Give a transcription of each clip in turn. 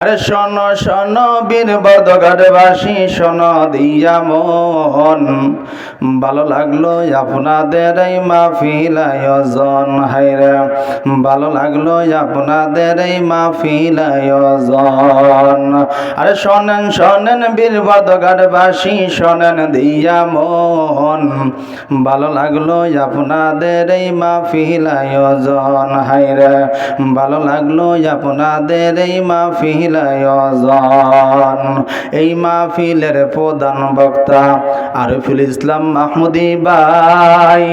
আরে শোন শোন, বীর বদগারবাসী শোন, দিয়া মন ভালো লাগল আপনাদের এই মাহফিল আয়োজন। হাইরে ভালো লাগল আপনাদের এই মাহফিল আয়োজন। আরে শোনেন শোনেন, বীর বদগারবাসী শোনেন, দিয়া মন ভালো লাগল আপনাদের এই মাহফিল আয়োজন। হাইরে ভালো লাগল আপনাদের এই মাহফিল আয়োজন এই মাহফিলের প্রধান বক্তা আরিফুল ইসলাম মাহমুদি ভাই।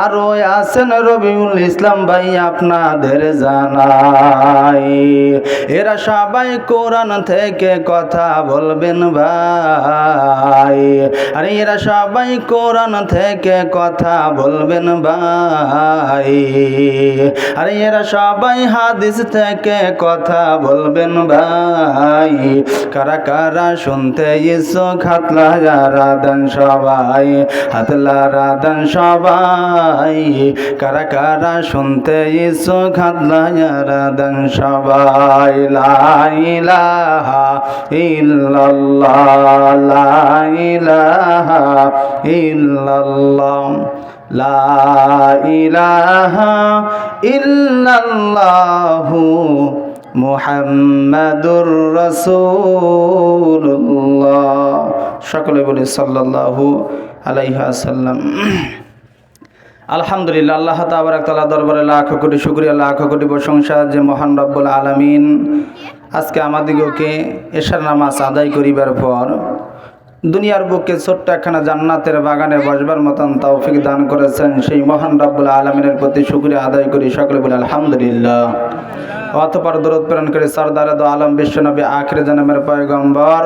আরও আছেন রবিউল ইসলাম ভাই আপনাদের জানাই। এরা সবাই কোরআন থেকে কথা বলবেন ভাই। আরে এরা সবাই কোরআন থেকে কথা বলবেন ভাই। আরে এরা সবাই হাদিস থেকে কথা বলবেন ভাই কারা কারা শুনতে ইসো খাতলা রাধন সবাই হাতলা রাধন সবাই। কারা কারা শুনতে ইসো খাতলা রাধন সবাই। লাইলাহা ইল্লাল্লাহ লাইলাহা ইল্লাল্লাহ, লা ইলাহা ইল্লাল্লাহু মুহাম্মাদুর রাসূলুল্লাহ। সকলে বলি সাল্লাল্লাহু আলাইহি সাল্লাম আলহামদুলিল্লাহ, আল্লাহ তাবারাক তাআলা দরবারে লাখ কোটি শুকরিয়া, লাখ কোটি প্রশংসা যে মহান রব্বুল আলামিন। আজকে আমাদিগকে এশার নামাজ আদায় করিবার পর দুনিয়ার বুকে ছোট্ট একখানা জান্নাতের বাগানে বসবার মতন তৌফিক দান করেছেন সেই মহান রব্বুল আলমিনের প্রতি শুক্রিয়া আদায় করি। সকলে বলে আলহামদুলিল্লাহ। অতপর দূরত প্রেরণ করে সর্দার দো আলম বিশ্বনবী আখরে জন্মের পয়গম্বর,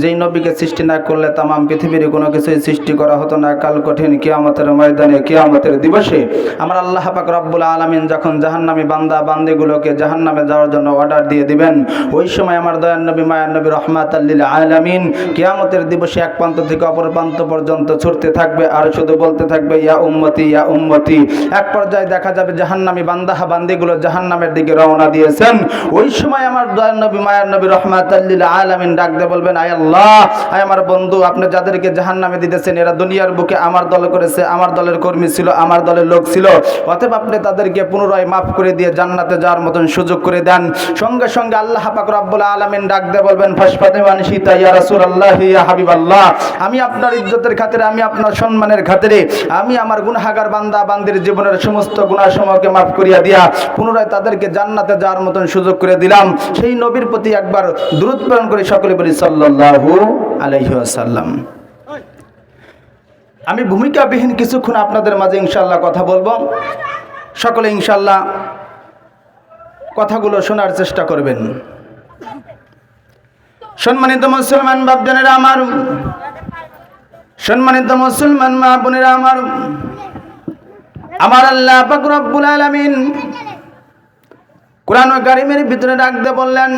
যেই নবীকে সৃষ্টি না করলে তামাম পৃথিবীর কোনো কিছুই সৃষ্টি করা হতো না। কাল কঠিন কিয়ামতের ময়দানে, কিয়ামতের দিবসে আমার আল্লাহ পাক রব্বুল আলমিন যখন জাহান্নামী বান্দা বান্দিগুলোকে জাহান্নামে যাওয়ার জন্য অর্ডার দিয়ে দিবেন, ওই সময় আমার দয়ান নবী রহমাত আল্লিল আলামিন কিয়ামতের দিবসে এক প্রান্ত থেকে অপর প্রান্ত পর্যন্ত ছুটতে থাকবে আর শুধু বলতে থাকবে, ইয়া উম্মতি ইয়া উম্মতি। এক পর্যায়ে দেখা যাবে জাহান্নামী বান্দাহা বান্দিগুলো জাহান্নামের দিকে রওনা দিয়েছেন। ওই সময় আমার দয়ান নবী, মায়ার নবী রহমাত আল্লিল আলামিন ডাক দিয়ে বলবেন, আয় আল্লাহ, আয় আমার বন্ধু, আপনি যাদেরকে জাহান্নামে দিতেছেন, এরা দুনিয়ার বুকে আমার দল করেছে, আমার দলের কর্মী ছিল, আমার দলের লোক ছিল। অতএব আপনি তাদেরকে পুনরায় মাফ করে দিয়ে জান্নাতে যাওয়ার মতন সুযোগ করে দেন। সঙ্গে সঙ্গে আল্লাহ পাক রব্বুল আলামিন ডাক দিয়ে বলবেন ফাসফাতেমান সীতা ইয়া রাসূলুল্লাহ, ইয়া হাবিবাল্লাহ, আমি আপনার ইজ্জতের খাতিরে, আমি আপনার সম্মানের খাতিরে, আমি আমার গুনাহগার বান্দা, বান্দির জীবনের সমস্ত গুনাহসমূহকে মাফ করিয়া দিয়া পুনরায় তাদেরকে জান্নাতে যাওয়ার মতন সুযোগ করে দিলাম। সেই নবীর প্রতি একবার দূরত প্রেরণ করে সকলে বলি, সাল্লাল্লাহু আলাইহি ওয়াসাল্লাম। আমি ভূমিকাবিহীন কিছুক্ষণ আপনাদের মাঝে ইনশাল্লাহ কথা বলব। সকলে ইনশাল্লাহ কথাগুলো শোনার চেষ্টা করবেন। সম্মানিত মুসলমান বাপজনেরা আমার, সম্মানিত মুসলমান মা বোনেরা আমার আমার আল্লাহ পাক রব্বুল আলামিন কোরআন কারিমের ভিতরে ডাকতে বললেন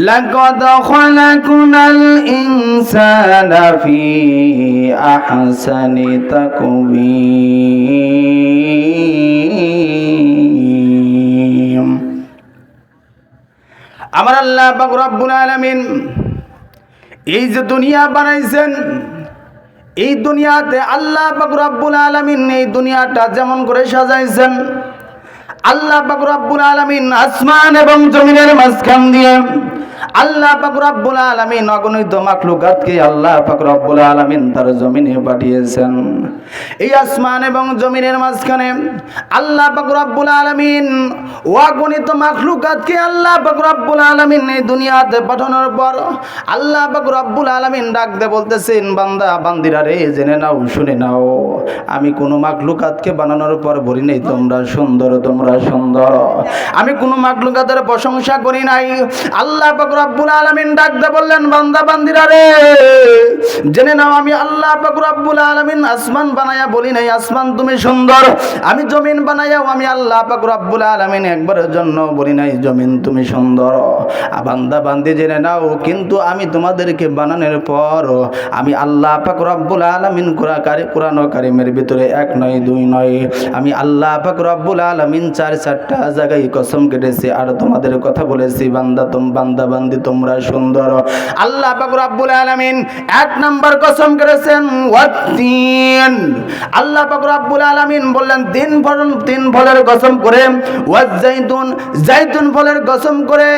لقد خلقنا الإنسان في أحسن تقويم আমার আল্লাহ পাক রব্বুল আলামিন এই যে দুনিয়া বানাইছেন এই দুনিয়াতে আল্লাহ পাক রব্বুল আলামিন এই দুনিয়াটা যেমন করে সাজাইছেন আল্লাহ বাবুর আব্বুল আলমিন আসমান এবং জমিনের মাঝখান দিয়ে আল্লাহ পাক রব্বুল আলামিন অগণিত মাখলুকাতকে আল্লাহ পাক রব্বুল আলামিন তার জমিনে পাঠিয়েছেন। এই আসমান এবং জমিনের মাঝখানে আল্লাহ পাক রব্বুল আলামিন অগণিত মাখলুকাতকে আল্লাহ পাক রব্বুল আলামিন এই দুনিয়াতে পাঠানোর পর আল্লাহ পাক রব্বুল আলামিন ডাক দে বলতেছেন, বান্দা, বান্দিরা রে, জেনে নাও, শুনে নাও। আমি কোনো মাখলুকাতকে বানানোর পর বলি নেই, তোমরা সুন্দর তোমরা সুন্দর। আমি কোনো মাখলুকাতের প্রশংসা করি নাই। আল্লাহ পাক রব্বুল আলামিন ডাকতে বললেন, বান্দা, বান্দিরা রে, জেনে নাও, আমি আল্লাহ আলামিন আসমান বলি নাই, আসমান তুমি সুন্দর, আমি জমিন আমি আল্লাহ আলামিন একবারের জন্য বলি নাই, জমিন তুমি সুন্দর। বান্দা, বান্দি, জেনে নাও, কিন্তু আমি তোমাদেরকে বানানোর পর, আমি আল্লাহ রব্বুল আলামিন কোরআন কারিমের ভিতরে এক নয়, দুই নয়, আমি আল্লাহ রব্বুল আলামিন চার, চারটা জায়গায় কসম কেটেছি, আর তোমাদের কথা বলেছি, বান্দা, তুম, বান্দা, বান্দি তোমরা সুন্দর আল্লাহ পাক রব্বুল আলামিন এক নাম্বার কসম করেছেন ওয়াতিন আল্লাহ পাক রব্বুল আলামিন বললেন তিন ফল তিন ফলের কসম করে ওয়াজাইতুন জাইতুন ফলের কসম করে,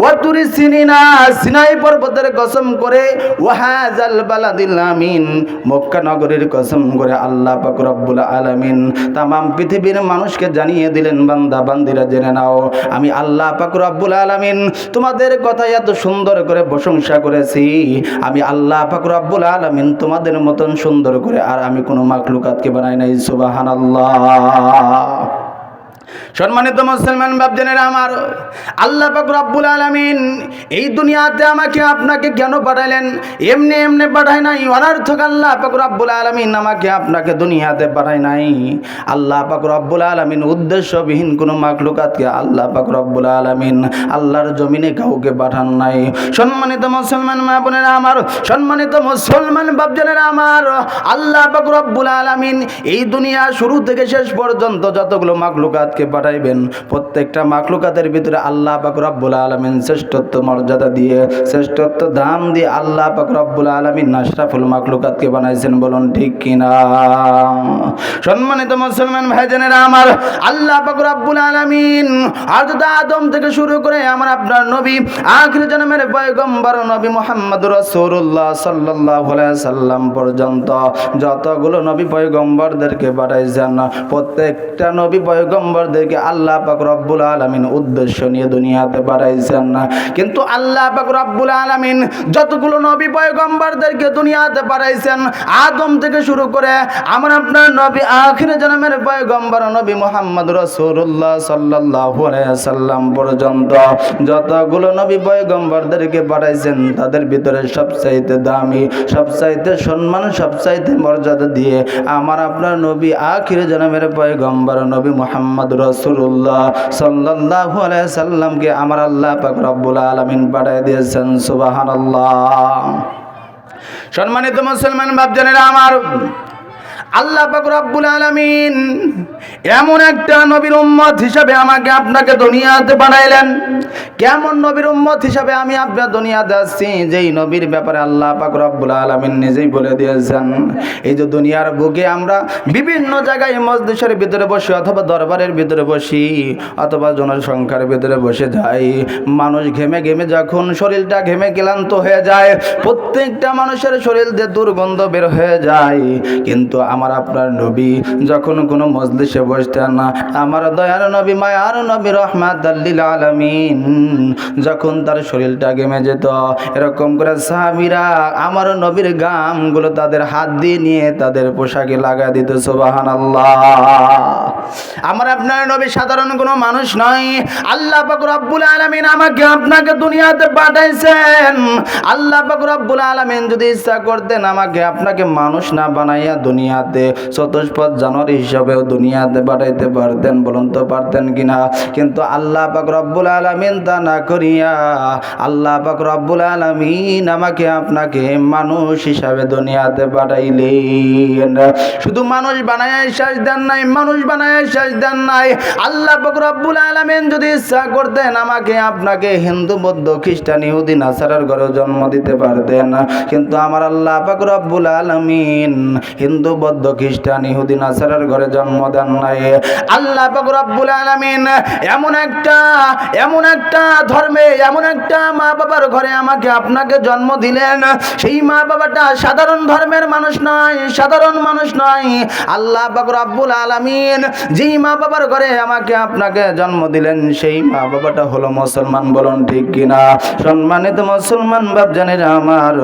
ওয়াতুরি সিনিনা, সিনাই পর্বতের কসম করে ওয়াহাজাল বালাদিল আমিন, মক্কা নগরীর কসম করে আল্লাহ পাক রব্বুল আলামিন তামাম পৃথিবীর মানুষকে জানিয়ে দিলেন, বান্দা বান্দিরা জেনে নাও। আমি আল্লাহ পাক রব্বুল আলামিন তোমাদের কথা এত সুন্দর করে প্রশংসা করেছি। আমি আল্লাহ ফাকুর আব্বুল আলমিন তোমাদের মতন সুন্দর করে, আর আমি কোনো মাকলুকাতকে বানাই নাই, সুবহানাল্লাহ। সম্মানিত মুসলমান বাবজানের আমার আল্লাহ পাক রব্বুল আলামিন এই দুনিয়াতে আমাকে আপনাকে কেন পাঠাইলেন? এমনি এমনি পাঠায় নাই, অনার্থক আল্লাহ পাক রব্বুল আলামিন আমাকে আপনাকে দুনিয়াতে পাঠায় নাই। আল্লাহ পাক রব্বুল আলামিন উদ্দেশ্যবিহীন কোনো মাকলুকাতকে আল্লাহ পাক রব্বুল আলামিন আল্লাহর জমিনে কাউকে পাঠান নাই। সম্মানিত মুসলমান মা বোনেরা আমার, সম্মানিত মুসলমান বাবজানেরা আমার, আল্লাহ পাক রব্বুল আলামিন এই দুনিয়া শুরু থেকে শেষ পর্যন্ত যতগুলো মাকলুকাতকে পাঠাইবেন। প্রত্যেকটা মাকলুকাতের ভিতরে আল্লাহ পাক রব্বুল আলামিন শ্রেষ্ঠত্ব, মর্যাদা দিয়ে, শ্রেষ্ঠত্ব দাম দিয়ে আল্লাহ পাক রব্বুল আলামিন আশরাফুল মাকলুকাতকে বানাইছেন। বলুন ঠিক কিনা? সম্মানিত মুসলমান ভাইজানেরা, আমার আল্লাহ পাক রব্বুল আলামিন হযরত আদম থেকে শুরু করে আমার আপনার নবী, আখির জন্মের পয়গম্বর নবী মুহাম্মদ রাসূলুল্লাহ সাল্লাল্লাহু আলাইহি সাল্লাম পর্যন্ত যতগুলো নবী পয়গম্বরদেরকে পাঠাইছেন, প্রত্যেকটা নবী পয়গম্বরদেরকে আল্লাহ পাক রব্বুল আলামিন উদ্দেশ্য নিয়ে দুনিয়াতে পাঠাইছেন না। কিন্তু আল্লাহ পাক রব্বুল আলামিন যতগুলো নবী পয়গম্বরদেরকে দুনিয়াতে পাঠাইছেন, আদম থেকে শুরু করে আমার আপনার নবী আখিরে জন্মের পয়গম্বর নবী মোহাম্মদ রাসূলুল্লাহ সাল্লাল্লাহু আলাইহি সাল্লাম পর্যন্ত যতগুলো নবী পয়গম্বরদেরকে পাঠাইছেন, তাদের ভিতরে সবচাইতে দামি, সবচাইতে সম্মান, সবচাইতে মর্যাদা দিয়ে আমার আপনার নবী আখিরে জন্মের পয়গম্বর নবী মোহাম্মদ রাসূলুল্লাহ সাল্লাহ সাল্লামকে আমার আল্লাহ পাক রব্বুল আলমিন পাঠিয়ে দিয়েছেন, সুবহানাল্লাহ। সম্মানিত মুসলমান বাপজনেরা আমার আল্লাহ রব্বুল আলামিন এমন একটা নবীর উম্মত হিসাবে আমাকে আপনাকে দুনিয়াতে বানাইলেন। কেমন নবীর উম্মত হিসাবে আমি আপনার দুনিয়াতে আসছি যেই নবীর ব্যাপারে আল্লাহ রব্বুল আলামিন নিজেই বলে দিয়েছেন, এই যে দুনিয়ার বুকে আমরা বিভিন্ন জায়গায় মসজিদের ভিতরে বসি অথবা দরবারের ভিতরে বসি অথবা জনসংখ্যার ভিতরে বসে যাই। মানুষ ঘেমে ঘেমে যখন শরীরটা ঘেমে ক্লান্ত হয়ে যায়, প্রত্যেকটা মানুষের শরীর দিয়ে দুর্গন্ধ বের হয়ে যায়। কিন্তু আমার আপনার নবী। যখন কোনো মজলিসে বসতেন না, আমার দয়ার নবী, মায়ার নবী রহমাত আলমিন। যখন তার শরীরটা ঘেমে যেত, এরকম করে সাহাবিরা আমার নবীর গামগুলো তাদের হাত দিয়ে নিয়ে তাদের পোশাকে লাগা দিত সোবাহান আল্লাহ আমার আপনার নবী সাধারণ কোনো মানুষ নয়। আল্লাহ পাক রব্বুল আলামিন আমাকে আপনাকে দুনিয়াতে পাঠাইছেন। আল্লাহ পাক রব্বুল আলামিন যদি ইচ্ছা করতেন আমাকে আপনাকে মানুষ না বানাইয়া দুনিয়াতে চতুষ্পদ জানোয়ার হিসাবেও দুনিয়াতে পাঠাইতে পারতেন, বলুন তো পারতেন কিনা? কিন্তু আল্লাহ পাক রব্বুল আলামিন তা না করিয়া আল্লাহ পাক রব্বুল আলামিন আমাকে আপনাকে মানুষ হিসাবে দুনিয়াতে পাঠাইলেন। শুধু মানুষ বানায় শ্বাস দেন নাই, মানুষ বানায় শ্বাস দেন নাই। আল্লাহ পাক রব্বুল আলামিন যদি ইচ্ছা করতেন আমাকে আপনাকে হিন্দু, বৌদ্ধ, খ্রিস্টান, ইহুদি, নাসারার ঘরে জন্ম দিতে পারতেন। কিন্তু আমার আল্লাহ পাক রব্বুল আলামিন হিন্দু, বৌদ্ধ খ্রিস্টান ইহুদি নাসারার ঘরে জন্ম দেন নাই। আল্লাহ রব্বুল আলামিন এমন একটা এমন একটা ধর্মে, এমন একটা মা বাবার ঘরে আমাকে, আপনাকে জন্ম দিলেন। সেই মা বাবাটা সাধারণ ধর্মের মানুষ নয়, সাধারণ মানুষ নয়। আল্লাহ রব্বুল আলামিন যেই মা বাবার ঘরে আমাকে, আপনাকে জন্ম দিলেন, সেই মা বাবাটা হলো মুসলমান, বলুন ঠিক কিনা? সম্মানিত মুসলমান বাপজানের আমার,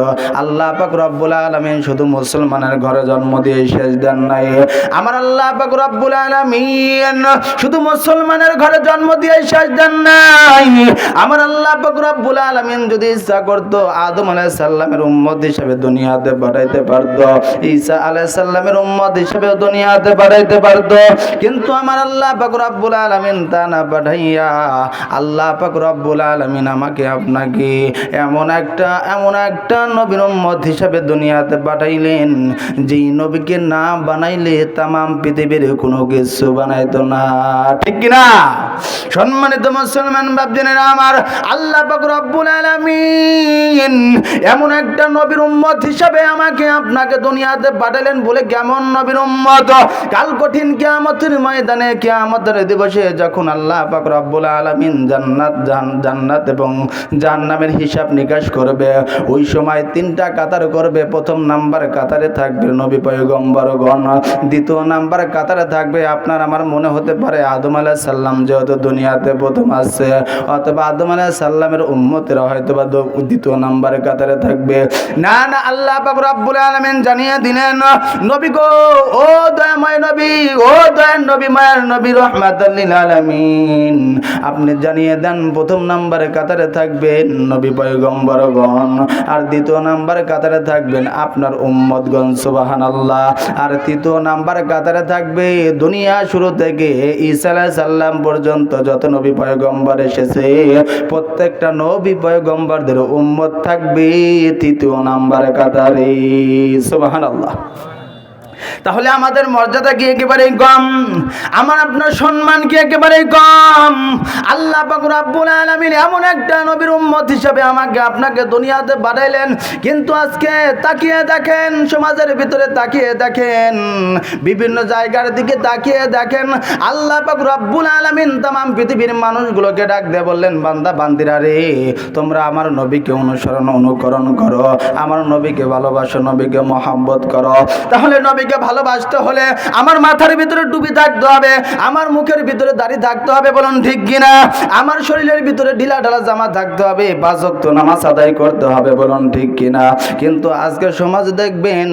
আল্লাহ রব্বুল আলামিন শুধু মুসলমানের ঘরে জন্ম দিয়ে দেন নাই। আমার আল্লাহ পাক রব্বুল আলামিন শুধু মুসলমানের ঘরে জন্ম দিয়ে নাই। আমার আল্লাহ পাক রব্বুল আলামিন যদি ইচ্ছা করতো, আদম আলাইহিস সালামের উম্মত হিসেবে দুনিয়াতে পাঠাইতে পারতো, ঈসা আলাইহিস সালামের উম্মত হিসেবে দুনিয়াতে পাঠাইতে পারতো। কিন্তু আমার আল্লাহ পাক রব্বুল আলামিন তা না পাঠাইয়া আল্লাহ পাক রব্বুল আলামিন আমাকে আপনাকে এমন একটা এমন একটা নবীর উম্মত হিসেবে দুনিয়াতে পাঠাইলেন, যেই নবীকে না বানাইলে তামাম পৃথিবীর কোনো কিছু বানাইতো না। ঠিক কিনা? সম্মানিত মুসলমান বাবজনেরা আমার আল্লাহ রব্বুল আলামিন এমন একটা নবীর উম্মত হিসাবে আমাকে আপনাকে দুনিয়াতে পাঠালেন বলে কেমন নবীর উম্মত? কাল কঠিন কিয়ামতের ময়দানে কিয়ামতের দিবসে যখন আল্লাহ পাক রব্বুল আলামিন জান্নাত জান্নাত এবং জাহান্নামের হিসাব নিকাশ করবে, ওই সময় তিনটা কাতার করবে। প্রথম নাম্বার কাতারে থাকবে নবী পয়গম্বরগণ দ্বিতীয় নাম্বার কাতারে থাকবে আপনার, আমার মনে হতে পারে আদম আলাহ সাল্লাম যেহেতু দুনিয়াতে প্রথম আসছে। অথবা আদম আলাহ সাল্লামের উম্মতেরা হয়তো বা দ্বিতীয় নাম্বার কাতারে থাকবে। না না, আল্লাহ পাক রব্বুল আলামিন জানিয়ে দিলেন, নবী গো, ও দয়াময় নবী, ও দয়ার নবী, মায়ের নবী, রহমাতুল আলামিন। আপনি জানিয়ে দেন, প্রথম নাম্বারে কাতারে থাকবেন নবী পয়গম্বরগণ। আর দ্বিতীয় নাম্বারে কাতারে থাকবেন আপনার উম্মতগণ, সুবহানাল্লাহ। আর তৃতীয় নাম্বার কাতারে থাকবে দুনিয়া শুরু থেকে ঈসা সাল্লাম পর্যন্ত যত নবী পয়গম্বর এসেছে, প্রত্যেকটা নবী পয়গম্বরদের উম্মত থাকবে তৃতীয় নাম্বার কাতারে। সুবহানাল্লাহ। তাহলে আমাদের মর্যাদা কি একেবারেই কম? আমার আপনার সম্মান কি একেবারেই কম? আল্লাহ পাক রব্বুল আলামিন এমন একটা নবীর উম্মত হিসেবে আমাকে, আপনাকে দুনিয়াতে বাড়াইলেন। কিন্তু আজকে তাকিয়ে দেখেন, সমাজের ভিতরে তাকিয়ে দেখেন, বিভিন্ন জায়গার দিকে তাকিয়ে দেখেন, আল্লাহ পাক রব্বুল আলামিন তামাম পৃথিবীর মানুষগুলোকে ডাক দিয়ে বললেন, বান্দা, বান্দিরা রে, তোমরা আমার নবীকে অনুসরণ, অনুকরণ করো। আমার নবীকে ভালোবাসো, নবীকে মহাব্বত করো। তাহলে নবীকে ভালোবাসতে হলে আমার মাথার ভিতরে টুপি থাকতে হবে, আমার মুখের ভিতরে দাড়ি থাকতে হবে বলুন ঠিক কিনা? আমার শরীরের ভিতরে ঢিলা ঢালা জামা থাকতে হবে, বাজক্ত নামাজ আদায় করতে হবে বলুন ঠিক কিনা? কিন্তু আজকে সমাজ দেখবেন,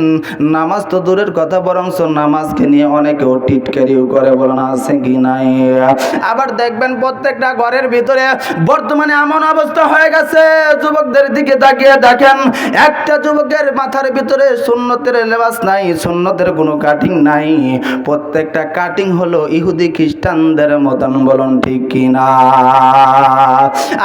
নামাজ তো দূরের কথা বরং নামাজকে নিয়ে অনেকেও টিটকারিও করে বলুন, আছে কি নাই? আবার দেখবেন প্রত্যেকটা ঘরের ভিতরে বর্তমানে এমন অবস্থা হয়ে গেছে, যুবকদের দিকে তাকিয়ে দেখেন, একটা যুবকের মাথার ভিতরে সুন্নতের লেবাস নাই, সুন্নতের কোনো কাটিং নাই। প্রত্যেকটা কাটিং হলো ইহুদি খ্রিস্টানদের মতন, বলুন ঠিক কিনা?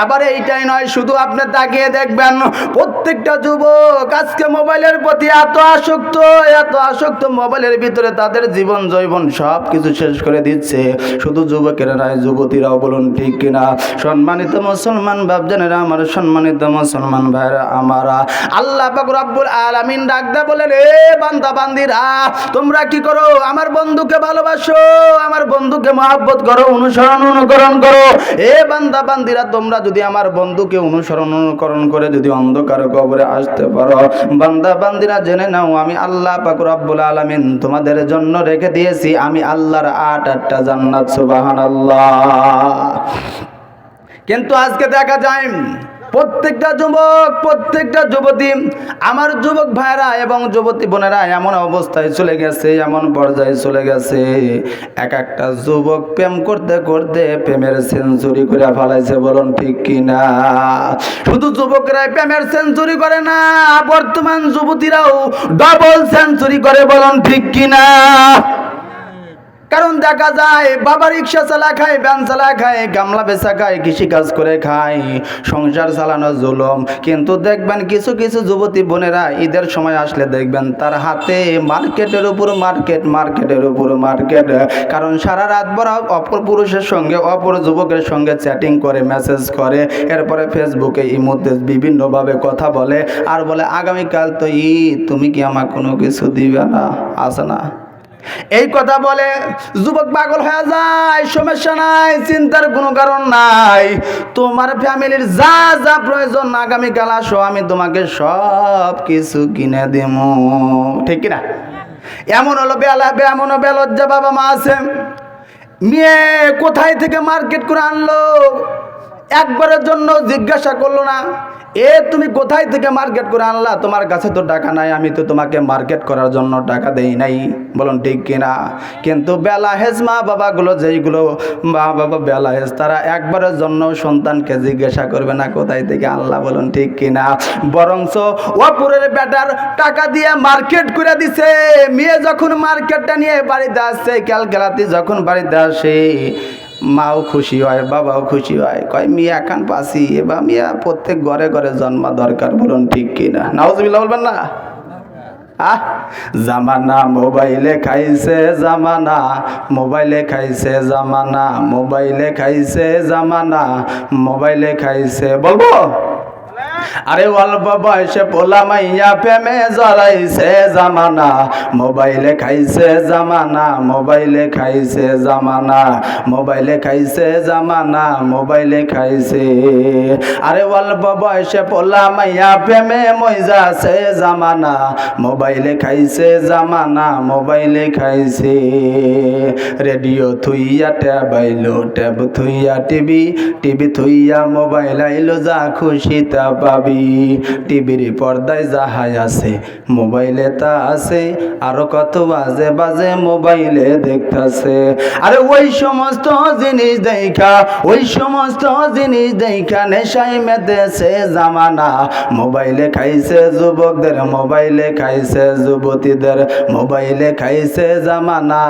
আবার এইটাই নয়, শুধু আপনি তাকিয়ে দেখবেন, প্রত্যেকটা যুবক আজকে মোবাইলের প্রতি এত আসক্ত এত আসক্ত মোবাইলের ভিতরে তাদের জীবন জৈবন সব কিছু শেষ করে দিচ্ছে। শুধু যুবকেরা নয়, যুবতীরাও, বলুন ঠিক কিনা? সম্মানিত মুসলমান বাবজানেরা আমার সম্মানিত মুসলমান ভাইরা আমারা আল্লাহ পাক রব্বুল আলামিন ডাকদা বলেন, এ বান্দা, বান্দিরা তোমরা কি করো? আমার বন্ধুকে ভালোবাসো, আমার বন্ধুকে মহাব্বত করো, অনুসরণ, অনুকরণ করো। এ বান্দা, বান্দিরা, তোমরা যদি আমার বন্ধুকে অনুসরণ, অনুকরণ করে যদি অন্ধকার কবরে আসতে পারো, বান্দা, বান্দিরা, জেনে নাও, আমি আল্লাহ পাক রব্বুল আলামিন তোমাদের জন্য রেখে দিয়েছি। আমি আল্লাহর আট, আটটা জান্নাত, সুবহানাল্লাহ। কিন্তু আজকে দেখা যায় প্রত্যেকটা যুবক, প্রত্যেকটা যুবতী, আমার যুবক ভাইরা এবং যুবতী বোনেরা এমন অবস্থায় চলে গেছে, এমন পর্যায়ে চলে গেছে। এক একটা যুবক প্রেম করতে করতে প্রেমের সেঞ্চুরি করে ফেলাইছে, বলুন ঠিক কিনা? শুধু যুবকরাই প্রেমের সেঞ্চুরি করে না, বর্তমান যুবতীরাও ডবল সেঞ্চুরি করে, বলুন ঠিক কিনা? কারণ দেখা যায়, বাবা রিক্সা চালা খায় ব্যান চালা খায়, গামলা বেচা খায় কৃষি কাজ করে খায়। সংসার চালানো জুলম। কিন্তু দেখবেন কিছু কিছু যুবতী বোনেরা ঈদের সময় আসলে দেখবেন তার হাতে মার্কেটের উপর মার্কেট, মার্কেটের উপর মার্কেট। কারণ সারা রাত ভর অপর পুরুষের সঙ্গে, অপর যুবকের সঙ্গে চ্যাটিং করে, মেসেজ করে। এরপরে ফেসবুকে ইমোতে বিভিন্নভাবে কথা বলে। আর বলে, আগামীকাল তো ঈদ, তুমি কি আমার কোনো কিছু দিবে না? আছে না। এই কথা বলে যুবক পাগল হয়ে যায়, সমস্যা নাই, চিন্তার কোনো কারণ নাই। তোমার ফ্যামিলির যা যা প্রয়োজন, আগামীকাল আসো, আমি তোমাকে সব কিছু কিনে দেব। ঠিক না এমন হলো বেলা এমনও বেলজ্জা বাবা মা আছে। মেয়ে কোথায় থেকে মার্কেট করে আনলো? একবারের জন্য জিজ্ঞাসা করল না। এ তুমি কোথায় থেকে মার্কেট করে আনলা? তোমার কাছে তো টাকা নাই, আমি তো তোমাকে মার্কেট করার জন্য টাকা দেই নাই। বলুন, ঠিক কিনা? কিন্তু বেলা হেজ মা বাবাগুলো যেইগুলো মা বাবা বেলা হেজ, তারা একবারের জন্য সন্তানকে জিজ্ঞাসা করবে না, কোথায় থেকে আনলা? বলুন, ঠিক কিনা? বরঞ্চ অপুরের বেটার টাকা দিয়ে মার্কেট করে দিছে। মেয়ে যখন মার্কেটটা নিয়ে বাড়িতে আসছে ক্যালকেলাতি যখন বাড়িতে আসে মাও খুশি হয়, বাবাও খুশি হয়। কয়, মিয়া খান পাসি এবার মিয়া প্রত্যেক ঘরে ঘরে জন্মা দরকার বলুন ঠিক কিনা? নাওজবিল্লা বলবেন না? আহ, জামানা মোবাইলে খাইছে জামানা, মোবাইলে খাইছে জামানা, মোবাইলে খাইছে জামানা, মোবাইলে খাইছে, বলব? আরে অল্প বয়সে পোলা মাইয়া প্রেমে জড়াইছে জামানা। মোবাইলে খাইছে জামানা, মোবাইলে খাইছে জামানা, মোবাইলে খাইছে জামানা, মোবাইলে খাইছে। আরে অল্প বয়সে পোলা মাইয়া প্রেমে মইজাছে জামানা, মোবাইলে খাইছে জামানা, মোবাইলে খাইছে। রেডিও থুইয়া ট্যাব আইলো, ট্যাব থুইয়া টিভি টিভি থুইয়া মোবাইল আইলো, যা খুশি তা টিভির পর্দায় যাহাই আছে, মোবাইলে তা আছে, আরও কত বাজে বাজে মোবাইলে দেখতাছে। আরে ওই সমস্ত জিনিস দেখা, ওই সমস্ত জিনিস দেখা নেশাই মেতেছে জামানা। মোবাইলে খাইছে যুবকদের, মোবাইলে খাইছে যুবতীদের, মোবাইলে খাইছে জামানা।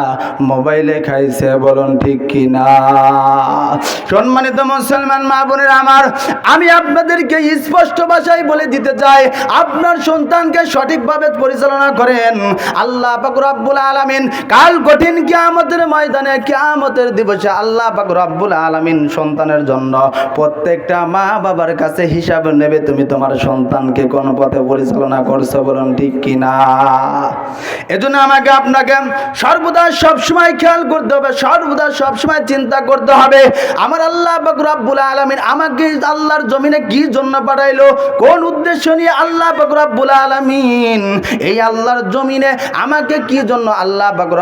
মোবাইলে খাইছে বলুন ঠিক কিনা। সম্মানিত মুসলমান মা বোনের আমার, আমি আপনাদেরকে স্পষ্ট ভাষায় বলে দিতে চাই আপনার সন্তানকে সঠিকভাবে পরিচালনা করেন। আল্লাহ পাক রব্বুল আলামিন, কাল কঠিন কিয়ামতের ময়দানে কিয়ামতের দিবসে আল্লাহ পাক রব্বুল আলামিন সন্তানের জন্য প্রত্যেকটা মা বাবার কাছে হিসাব নেবে, তুমি তোমার সন্তানকে কোন পথে পরিচালনা করছ? বলুন, ঠিক কিনা এজন্য আমাকে আপনাকে সর্বদা সবসময় খেয়াল করতে হবে, সর্বদা সবসময় চিন্তা করতে হবে, আমার আল্লাহ পাক রব্বুল আলামিন আমাকে আল্লাহর জমিনে কি জন্য পাঠাইলো? কোন উদ্দেশ্য নিয়ে আল্লাহ পাক আলমিন, এই আল্লাহর জমিনে আমাকে কি জন্য আল্লাহ পাক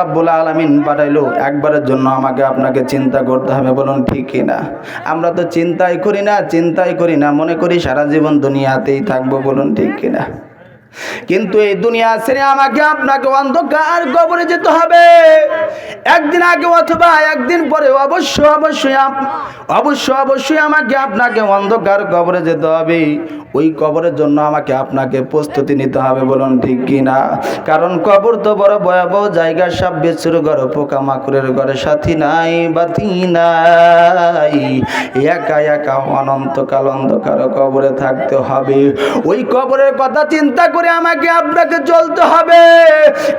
আলমিন পাঠাইলো? একবারের জন্য আমাকে আপনাকে চিন্তা করতে হবে, বলুন ঠিক কিনা আমরা তো চিন্তাই করি না, চিন্তাই করি না, মনে করি সারা জীবন দুনিয়াতেই থাকব, বলুন ঠিক কিনা কিন্তু এই দুনিয়া ছেড়ে আমাকে আপনাকে অন্ধকার কবরে যেতে হবে। একদিন আগে অথবা একদিন পরে অবশ্যই অবশ্যই অবশ্যই অবশ্যই আমাকে আপনাকে অন্ধকার কবরে যেতে হবে। ওই কবরের জন্য আমাকে আপনাকে প্রস্তুতি নিতে হবে বলুন ঠিক কিনা কারণ কবর তো বড় ভয়াবহ জায়গা, সব বেচুর ঘর পোকা মাকুরের ঘরে সাথী নাই, বাতি নাই। একা একা অনন্তকাল অন্ধকার কবরে থাকতে হবে। ওই কবরের কথা চিন্তা করে আমাকে আপনাকে চলতে হবে।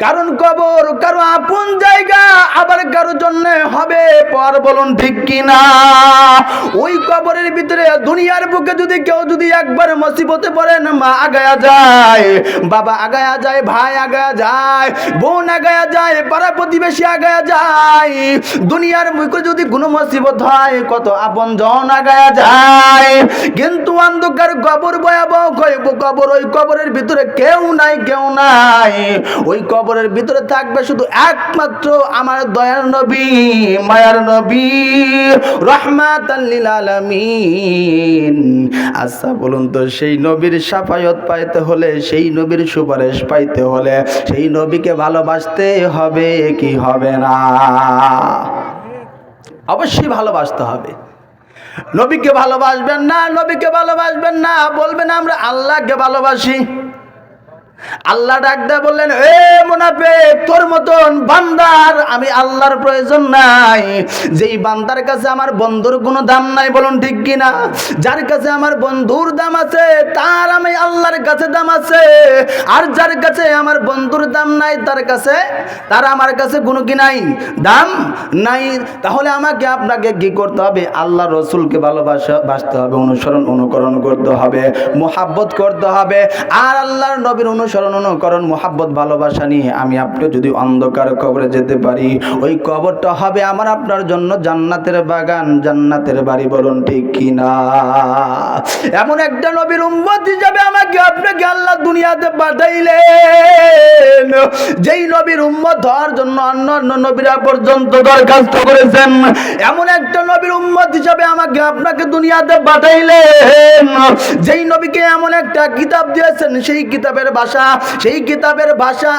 কারণ কবর কারও আপন জায়গা, আবার কারও জন্য হবে। পর বলুন ঠিক কিনা? ওই কবরের ভিতরে দুনিয়ার বুকে যদি কেউ যদি একবার মুসিবতে পড়েন, মা আগায়া যায়, বাবা আগায়া যায়, ভাই আগায়া যায়, বোন আগায়া যায়, পাড়া প্রতিবেশী আগায়া যায়। দুনিয়ার মুখে যদি কোনো মুসিবত হয়, কত আপন জন আগায়া যায়। কিন্তু অন্ধকার কবর ভয়াবহ কবর ওই কবরের ভিতরে কেউ নাই কেউ নাই। ওই কবরের ভিতরে থাকবে শুধু একমাত্র আমার দয়ার নবী, মায়ার নবী রহমাত আচ্ছা বলুন তো, সেই নবীর সাফায়ত পাইতে হলে, সেই নবীর সুপারিশ পাইতে হলে, সেই নবীকে ভালোবাসতে হবে কি হবে না? অবশ্যই ভালোবাসতে হবে। নবীকে ভালোবাসবেন না, নবীকে ভালোবাসবেন না, বলবেন আমরা আল্লাহকে ভালোবাসি। আল্লাহ ডাক দেয় বললেন, এ মুনাফে তোর মতন বান্দার আমি আল্লাহর প্রয়োজন নাই। যেই বান্দার কাছে আমার বন্ধুর কোনো দাম নাই, বলুন ঠিক কিনা? যার কাছে আমার বন্ধুর দাম আছে, তার আমি আল্লাহর কাছে দাম আছে। আর যার কাছে আমার বন্ধুর দাম নাই, তার কাছে, তার আমার কাছে কোনো কি নাই? দাম নাই। তাহলে আমাকে, আপনাকে কি করতে হবে? আল্লাহ রসুলকে ভালোবাসা, বাসতে হবে, অনুসরণ, অনুকরণ করতে হবে, মোহাব্বত করতে হবে। আর আল্লাহর নবীর অনুসরণ অনুকরণ মোহাব্বত, ভালোবাসা নিয়ে। আমি আপনি যদি অন্ধকার কবরে যেতে পারি, ওই কবরটা হবে আমার আপনার জন্য জান্নাতের বাগান। জান্নাতের বাড়ি বলুন, ঠিক কিনা? এমন একটা নবীর উম্মত হিসাবে আমাকে আপনাকে আল্লাহ দুনিয়াতে পাঠাইলেন। যেই নবীর উম্মত হওয়ার জন্য অন্য অন্য নবীরা পর্যন্ত দরখাস্ত করেছেন, এমন একটা নবীর উম্মত হিসাবে আমাকে আপনাকে দুনিয়াতে পাঠাইলেন। যেই নবীকে এমন একটা কিতাব দিয়েছেন, সেই কিতাবের ভাষা সেই কিতাবের ভাষা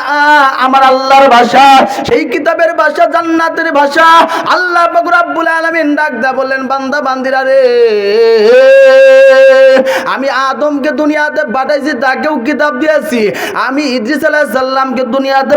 আমার আল্লাহর ভাষা, সেই কিতাবের ভাষা জান্নাতের ভাষা। আল্লাহ রব্বুল আলামিন ডাক দা বললেন, বান্দা, বান্দিরা রে, আমি আদমকে দুনিয়াতে পাঠাইছি, তাকেও কিতাব দিয়েছি। আমি ইদ্রিস আলাইহিস সালামকে দুনিয়াতে